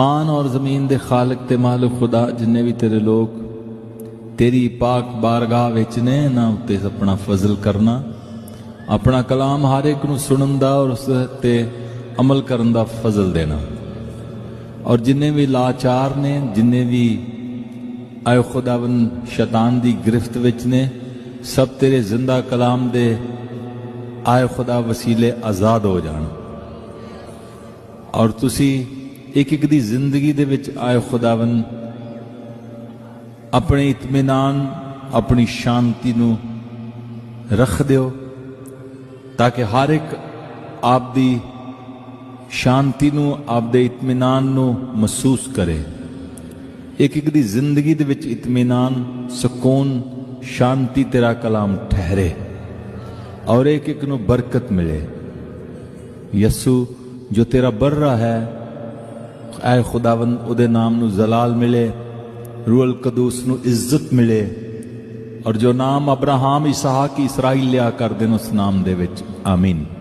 ان اور زمین خالق خدا جن بھی لوگ تیری پاک بارگاہ اپنا فضل کرنا اپنا کلام فضل دینا اور جن بھی لاچار نے جن بھی آئے خدا و شیتان کی گرفت بچنے سب تیرے زندہ کلام وسیلے آزاد ہو جان اور ਇੱਕ ਇੱਕ ਦੀ ਜ਼ਿੰਦਗੀ ਦੇ ਵਿੱਚ ਆਏ ਖੁਦਾਵੰ ਆਪਣੇ ਇਤਮਾਨਾਨ ਆਪਣੀ ਸ਼ਾਂਤੀ ਨੂੰ ਰੱਖ ਦਿਓ ਤਾਂ ਕਿ ਹਰ ਇੱਕ ਆਪ ਦੀ ਸ਼ਾਂਤੀ ਨੂੰ ਆਪ ਦੇ ਇਤਮਾਨਾਨ ਨੂੰ ਮਹਿਸੂਸ ਕਰੇ ਇੱਕ ਇੱਕ ਦੀ ਜ਼ਿੰਦਗੀ ਦੇ ਵਿੱਚ ਇਤਮਾਨਾਨ ਸਕੂਨ ਸ਼ਾਂਤੀ ਤੇਰਾ ਕਲਾਮ ਠਹਿਰੇ ਔਰ ਇੱਕ ਇੱਕ ਨੂੰ ਬਰਕਤ ਮਿਲੇ ਯਸੂ ਜੋ ਤੇਰਾ ਬਰ ਰਹਾ ਹੈ اے خداون ون ادے نام زلال ملے روح القدوس نو عزت ملے اور جو نام ابراہم عیسیٰ کی اسرائیل لیا کر ہیں اس نام دے وچ آمین